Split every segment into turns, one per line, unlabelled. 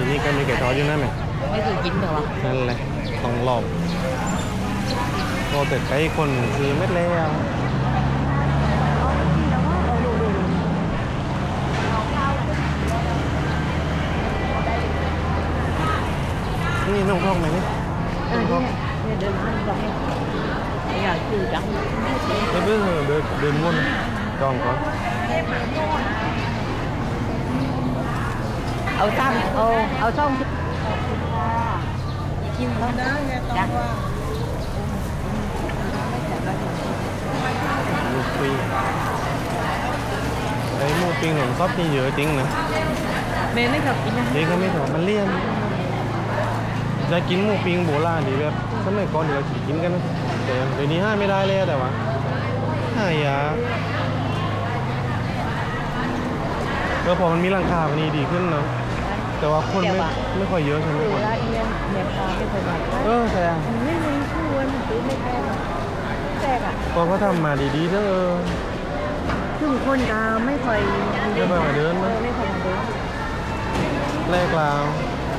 ก็มีไก่ทอดอยู่นั่นไหม
ไม่เคยกินเหรอวะ
นั่นแหละต้องลองโอแต่ไอ้คนคือเม็ดแล้วนี่น้องท่องไหมนี่
เออเนี่ยเนี่ยเดินมาบอกให้อยากคือจัง
เดินเดินเดินเดินวนจองก่อน
เอาตั้งเอาเอาช่องกินแล้วจัง
หมูปิ้งไอ้หมูปิ้งหนมซอสนี่เยอะจริงนะ
เมย์ไม่ชอบกินนะ
เด็กก็ไม่ถอดมันเลี่ยนจะกินหมูปิ้งโบราณดีแบบสมัยก่อนเดี๋ยวเรากินกันนะแต่เดี๋ยวนี้ห้าไม่ได้เลยอะแต่ว่าห้ายากเออพอมันมีหลังคาวันนี้ดีขึ้นเนาะ แต่ว่าคนไม่ไม่ค่อยเยอะใช่ไหม
เว
คน
ลาเอียนเนี่ยพาไม่เคยมา
เออแต่
ไม่รู้ชื่อวันซื้อไม่แพงแพงอะ
พอเขาทำมาดีๆทั้งเออ
ซึ่งคนก็ไม่ค่อย
ไม่ค่อยมาเดิน
เอ
นะ
อไม่ค่อยมาเดิน
แรกลาว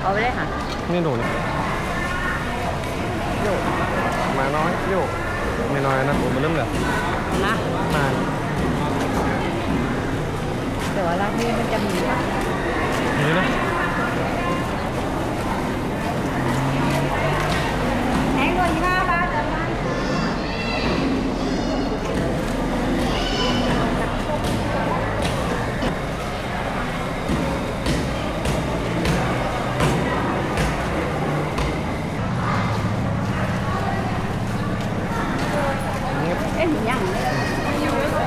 เอาไปได้ค่ะ
นี่โดน
โยก
มาน้อยโยกไม่น้อยนะผมมันเริ่มแบบ
นะ
มา
แต่ว่าร้านนี้มันจะมีค่ะ
นี่นะ
แพงกว่ายี่ห้าบาท
เงียบ
เอ๊ะมีอย่างนี้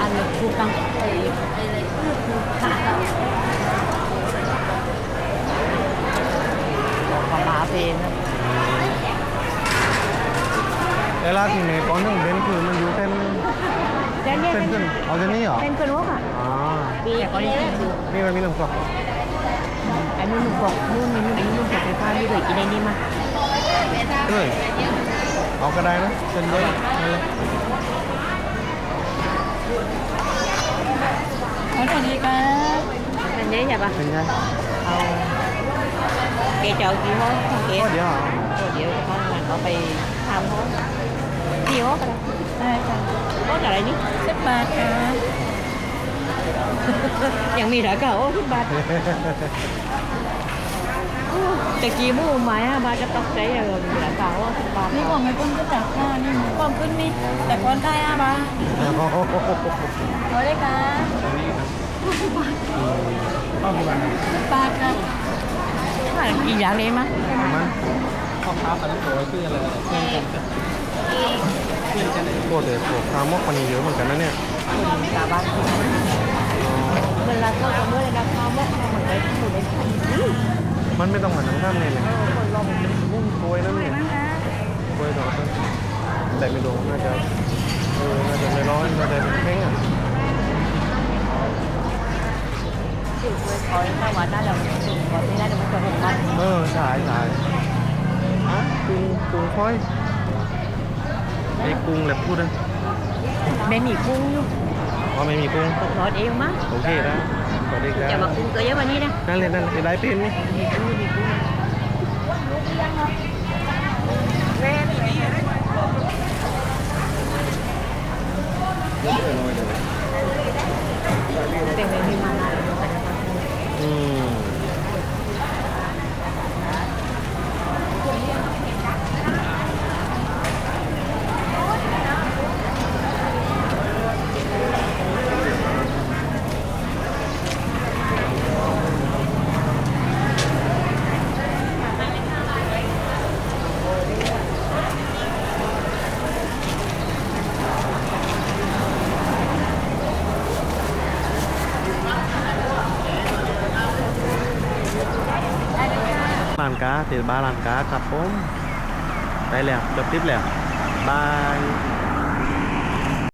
อันนี้คูกังไอ้ไอ้อะไรขาปลาปลาเป็นนะ
ไอ้ร้านที่เมย์ก้อนทั้งเบนคือมันอยู่เส้น
เส้นเนี่ย
เส้นขึ้นเอาเส้นนี้เหรอ
เป็นกระโหลกอะ
อ๋อ
ปีก็นี่
นี่มันมีหนึ่งกล่อง
ไอ้นู่นนุ่งกอกนู่นนี่นู่นไอ้นู่นกอกไฟฟ้านี่เลยกินไอ้นี่มา
เอ้ยเอาก็ได้นะเส้นเยอะนั่นแหละ
สวัสดีครับอันนี้ใช่ปะ
เป็นไง
เอาเกจเอากี่ห้อของเก
ก็เดี๋ยวเหรอ
เดี๋ยวเขาเขาไปทำห้อกี่ ห้อกันได้ค่ะห้ออะไรนี่สิบบาทค่ะยังมีเหรอเก่าสิบบาทแต่กี่มู่หมายห้าบาทจะต้องใช้เหรอเหลือเก่าสิบบาท
นี่ของไม่ต้นก็จากหน้านี่ป้อมขึ้นนี่แต่ก่อนได้อาบา
เอาได้ค่ะ
ปลาครับ
อีกอย่างนี้มั้ย
มันพ่อค้าพันธุ์ตัวชื่ออะไรเพื่อนกัน โคตรเลยโคตรคามอกมันเยอะเหมือนกันนะเนี่ย
กาบ้านเวลาเข้าจะเมื่อไรนะข้าวมอกเหมือนไอ้หมูในไข่
มันไม่ต้องหันทางข้ามเลยเลย
คนลอง
มุ่งกล้วยนั่นเนี่ยกล้วยดอกนั่นแต่ไม่โดนน่าจะเออน่าจะไม่ร้อนน่าจะเป็นแข็งอะ
สิบเลยคอยถ้าวันได้เราสิบวันไม่ได้เราไม่จะหกวัน
เออสายสายอะกรุงกรุงค่อย ไอ้กรุงแหละพูดนะ
ไม่มีกุ้งอยู่
ว่าไม่มีกรุง
ตกรถเองมั้ง
โอเคได้สวัสดีค
อย่า
รั
มา
บ
กุ้งตัวเยอะกว่านี้นะ
นั่นเลยนั่นเลยได้เป็นนี่
มีกุ้งมีกุ้งเป็นไงมีมาลาย
อืม ร้านกาเตี๋ยวบ้านร้า